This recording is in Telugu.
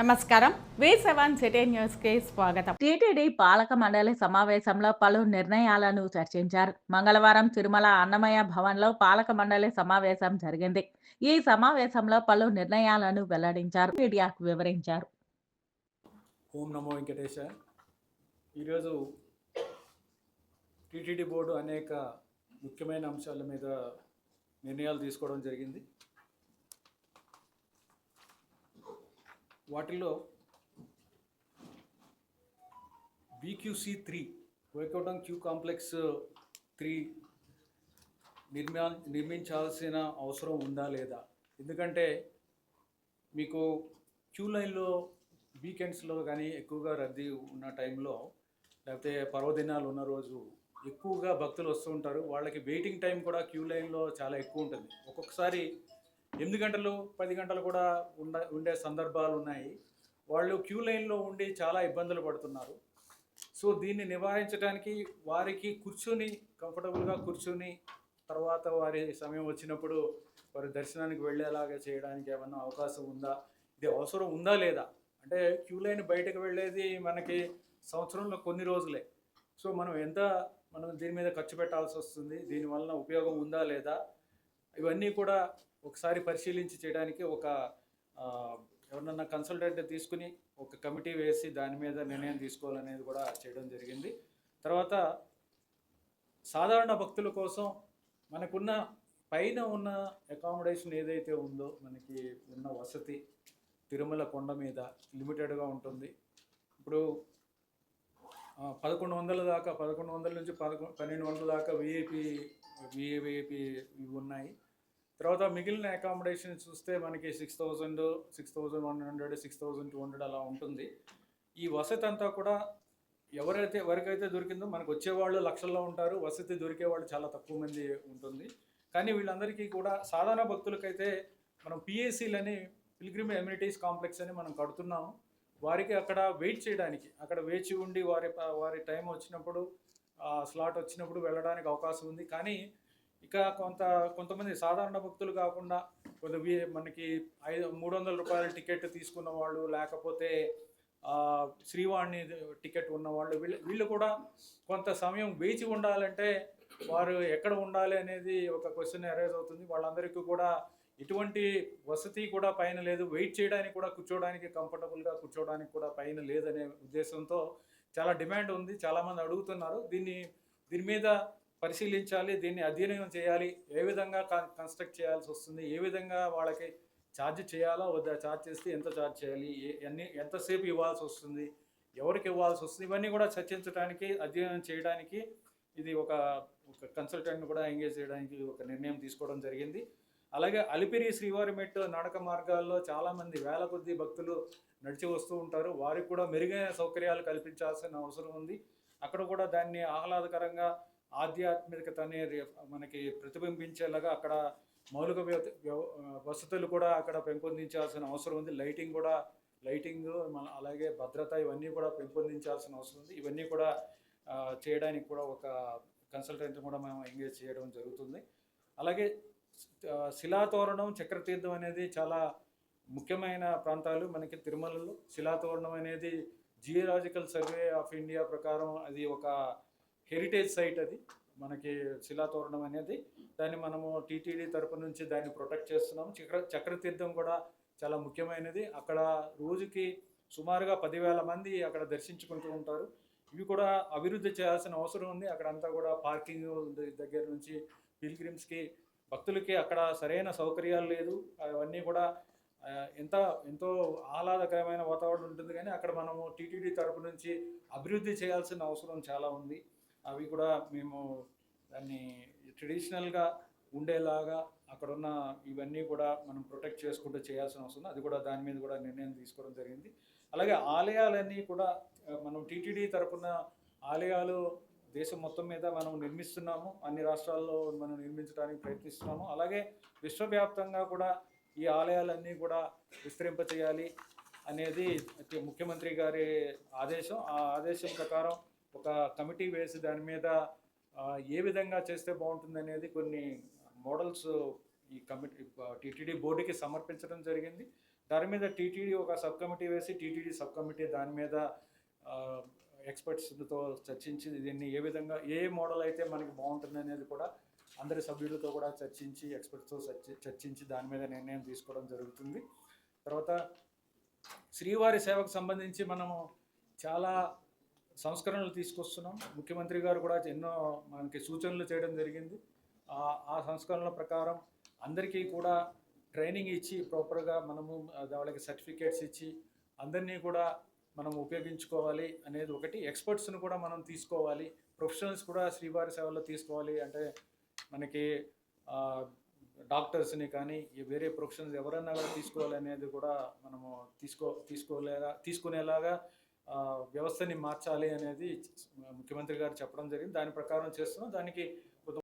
నమస్కారం. వి సెవెన్ సిటీ న్యూస్కి స్వాగతం. టీటీడీ పాలక మండలి సమావేశంలో పలు నిర్ణయాలను చర్చించారు. మంగళవారం తిరుమల అన్నమయ్య భవన్లో పాలక మండలి సమావేశం జరిగింది. ఈ సమావేశంలో పలు నిర్ణయాలను వెల్లడించారు. మీడియాకు వివరించారు. ఓం నమో వెంకటేశ. ఈరోజు టీటీడీ బోర్డు అనేక ముఖ్యమైన అంశాల మీద నిర్ణయాలు తీసుకోవడం జరిగింది. వాటిల్లో BQC three వైకోటం Q complex three నిర్మా నిర్మించాల్సిన అవసరం ఉందా లేదా? ఎందుకంటే మీకు క్యూ లైన్లో వీకెండ్స్లో కానీ ఎక్కువగా రద్దీ ఉన్న టైంలో లేకపోతే పర్వదినాలు ఉన్న రోజు ఎక్కువగా భక్తులు వస్తూ ఉంటారు. వాళ్ళకి వెయిటింగ్ టైం కూడా క్యూ లైన్లో చాలా ఎక్కువ ఉంటుంది. ఒక్కొక్కసారి ఎనిమిది గంటలు పది గంటలు కూడా ఉండ ఉండే సందర్భాలు ఉన్నాయి. వాళ్ళు క్యూ లైన్లో ఉండి చాలా ఇబ్బందులు పడుతున్నారు. సో దీన్ని నివారించడానికి వారికి కూర్చొని కంఫర్టబుల్గా కూర్చొని తర్వాత వారి సమయం వచ్చినప్పుడు వారి దర్శనానికి వెళ్ళేలాగా చేయడానికి ఏమన్నా అవకాశం ఉందా? ఇది అవసరం ఉందా లేదా? అంటే క్యూ లైన్ బయటకు వెళ్ళేది మనకి సంవత్సరంలో కొన్ని రోజులే. సో మనం ఎంత మనం దీని మీద ఖర్చు పెట్టాల్సి వస్తుంది? దీనివల్ల ఉపయోగం ఉందా లేదా? ఇవన్నీ కూడా ఒకసారి పరిశీలించి చేయడానికి ఒక ఎవరినన్నా కన్సల్టెంట్ తీసుకుని ఒక కమిటీ వేసి దాని మీద నిర్ణయం తీసుకోవాలనేది కూడా చేయడం జరిగింది. తర్వాత సాధారణ భక్తుల కోసం మనకున్న పైన ఉన్న అకామిడేషన్ ఏదైతే ఉందో మనకి ఉన్న వసతి తిరుమల కొండ మీద లిమిటెడ్గా ఉంటుంది. ఇప్పుడు పదకొండు వందల దాకా పదకొండు వందల నుంచి పదకొండు పన్నెండు వందల దాకా విఐపి విఐపి ఇవి ఉన్నాయి. తర్వాత మిగిలిన అకామిడేషన్ చూస్తే మనకి six thousand six thousand one hundred six thousand two hundred అలా ఉంటుంది. ఈ వసతి అంతా కూడా ఎవరైతే ఎవరికైతే దొరికిందో మనకు వచ్చేవాళ్ళు లక్షల్లో ఉంటారు. వసతి దొరికే వాళ్ళు చాలా తక్కువ మంది ఉంటుంది. కానీ వీళ్ళందరికీ కూడా సాధారణ భక్తులకైతే మనం పిఎస్సీలని పిల్గ్రిమ్ ఎమ్యూనిటీస్ కాంప్లెక్స్ అని మనం కడుతున్నాము. వారికి అక్కడ వెయిట్ చేయడానికి అక్కడ వేచి ఉండి వారి వారి టైం వచ్చినప్పుడు స్లాట్ వచ్చినప్పుడు వెళ్ళడానికి అవకాశం ఉంది. కానీ ఇక కొంత కొంతమంది సాధారణ భక్తులు కాకుండా కొంత మనకి ఐదు మూడు వందల రూపాయల టికెట్ తీసుకున్న వాళ్ళు లేకపోతే శ్రీవాణి టికెట్ ఉన్నవాళ్ళు వీళ్ళు వీళ్ళు కూడా కొంత సమయం వేచి ఉండాలంటే వారు ఎక్కడ ఉండాలి అనేది ఒక క్వశ్చన్ అరైజ్ అవుతుంది. వాళ్ళందరికీ కూడా ఎటువంటి వసతి కూడా పైన లేదు. వెయిట్ చేయడానికి కూడా కూర్చోవడానికి కంఫర్టబుల్గా కూర్చోవడానికి కూడా పైన లేదనే ఉద్దేశంతో చాలా డిమాండ్ ఉంది. చాలామంది అడుగుతున్నారు. దీన్ని దీని మీద పరిశీలించాలి దీన్ని అధ్యయనం చేయాలి. ఏ విధంగా కన్స్ట్రక్ట్ చేయాల్సి వస్తుంది ఏ విధంగా వాళ్ళకి ఛార్జ్ చేయాలో వద్దా ఛార్జ్ చేస్తే ఎంత ఛార్జ్ చేయాలి ఏ- ఎన్ని ఎంతసేపు ఇవ్వాల్సి వస్తుంది ఎవరికి ఇవ్వాల్సి వస్తుంది ఇవన్నీ కూడా చర్చించడానికి అధ్యయనం చేయడానికి ఇది ఒక ఒక కన్సల్టెంట్ని కూడా ఎంగేజ్ చేయడానికి ఒక నిర్ణయం తీసుకోవడం జరిగింది. అలాగే అలిపిరి శ్రీవారి మెట్టు నడక మార్గాల్లో చాలామంది వేల కొద్ది భక్తులు నడిచి వస్తూ ఉంటారు. వారికి కూడా మెరుగైన సౌకర్యాలు కల్పించాల్సిన అవసరం ఉంది. అక్కడ కూడా దాన్ని ఆహ్లాదకరంగా ఆధ్యాత్మికత అనేది మనకి ప్రతిబింబించేలాగా అక్కడ మౌలిక వ్య- వసతులు కూడా అక్కడ పెంపొందించాల్సిన అవసరం ఉంది. లైటింగ్ కూడా లైటింగ్ మన అలాగే భద్రత ఇవన్నీ కూడా పెంపొందించాల్సిన అవసరం ఉంది. ఇవన్నీ కూడా చేయడానికి కూడా ఒక కన్సల్టెంట్ కూడా మనం ఎంగేజ్ చేయడం జరుగుతుంది. అలాగే శిలాతోరణం చక్రతీర్థం అనేది చాలా ముఖ్యమైన ప్రాంతాలు మనకి తిరుమలలో. శిలాతోరణం అనేది జియోలాజికల్ సర్వే ఆఫ్ ఇండియా ప్రకారం అది ఒక హెరిటేజ్ సైట్ అది. మనకి శిలాతోరణం అనేది. దాన్ని మనము టీటీడీ తరపు నుంచి దాన్ని ప్రొటెక్ట్ చేస్తున్నాము. చక్ర చక్రతీర్థం కూడా చాలా ముఖ్యమైనది. అక్కడ రోజుకి సుమారుగా పదివేల మంది అక్కడ దర్శించుకుంటూ ఉంటారు. ఇవి కూడా అభివృద్ధి చేయాల్సిన అవసరం ఉంది. అక్కడంతా కూడా పార్కింగ్ దగ్గర నుంచి. పిల్గ్రిమ్స్కి భక్తులకి అక్కడ సరైన సౌకర్యాలు లేదు. అవన్నీ కూడా ఎంత ఎంతో ఆహ్లాదకరమైన వాతావరణం ఉంటుంది. కానీ అక్కడ మనము టీటీడీ తరపు నుంచి అభివృద్ధి చేయాల్సిన అవసరం చాలా ఉంది. అవి కూడా మేము దాన్ని ట్రెడిషనల్గా ఉండేలాగా అక్కడ ఉన్న ఇవన్నీ కూడా మనం ప్రొటెక్ట్ చేసుకుంటూ చేయాల్సిన అవసరం అది కూడా దాని మీద కూడా నిర్ణయం తీసుకోవడం జరిగింది. అలాగే ఆలయాలన్నీ కూడా మనం టీటీడీ తరపున ఆలయాలు దేశం మొత్తం మీద మనం నిర్మిస్తున్నాము. అన్ని రాష్ట్రాల్లో మనం నిర్మించడానికి ప్రయత్నిస్తున్నాము. అలాగే విశ్వవ్యాప్తంగా కూడా ఈ ఆలయాలన్నీ కూడా విస్తరింపచేయాలి అనేది ముఖ్యమంత్రి గారి ఆదేశం. ఆ ఆదేశం ప్రకారం ఒక కమిటీ వేసి దాని మీద ఏ విధంగా చేస్తే బాగుంటుంది అనేది కొన్ని మోడల్స్ ఈ కమిటీ టీటీడీ బోర్డుకి సమర్పించడం జరిగింది. దాని మీద టీటీడీ ఒక సబ్ కమిటీ వేసి టీటీడీ సబ్ కమిటీ దాని మీద ఎక్స్పర్ట్స్తో చర్చించి దీన్ని ఏ విధంగా ఏ మోడల్ అయితే మనకి బాగుంటుంది అనేది కూడా అందరి సభ్యులతో కూడా చర్చించి ఎక్స్పర్ట్స్తో చర్చి చర్చించి దాని మీద నిర్ణయం తీసుకోవడం జరుగుతుంది. తర్వాత శ్రీవారి సేవకు సంబంధించి మనము చాలా సంస్కరణలు తీసుకొస్తున్నాం. ముఖ్యమంత్రి గారు కూడా ఎన్నో మనకి సూచనలు చేయడం జరిగింది. ఆ- సంస్కరణల ప్రకారం అందరికీ కూడా ట్రైనింగ్ ఇచ్చి ప్రాపర్గా మనము వాళ్ళకి సర్టిఫికేట్స్ ఇచ్చి అందరినీ కూడా మనం ఉపయోగించుకోవాలి అనేది ఒకటి. ఎక్స్పర్ట్స్ని కూడా మనం తీసుకోవాలి. ప్రొఫెషనల్స్ కూడా శ్రీవారి సేవలో తీసుకోవాలి. అంటే మనకి డాక్టర్స్ని కానీ వేరే ప్రొఫెషన్స్ ఎవరైనా కూడా తీసుకోవాలి అనేది కూడా మనము తీసుకో తీసుకోలేగా తీసుకునేలాగా వ్యవస్థని మార్చాలి అనేది ముఖ్యమంత్రి గారు చెప్పడం జరిగింది. దాని ప్రకారం చేస్తున్నాం. దానికి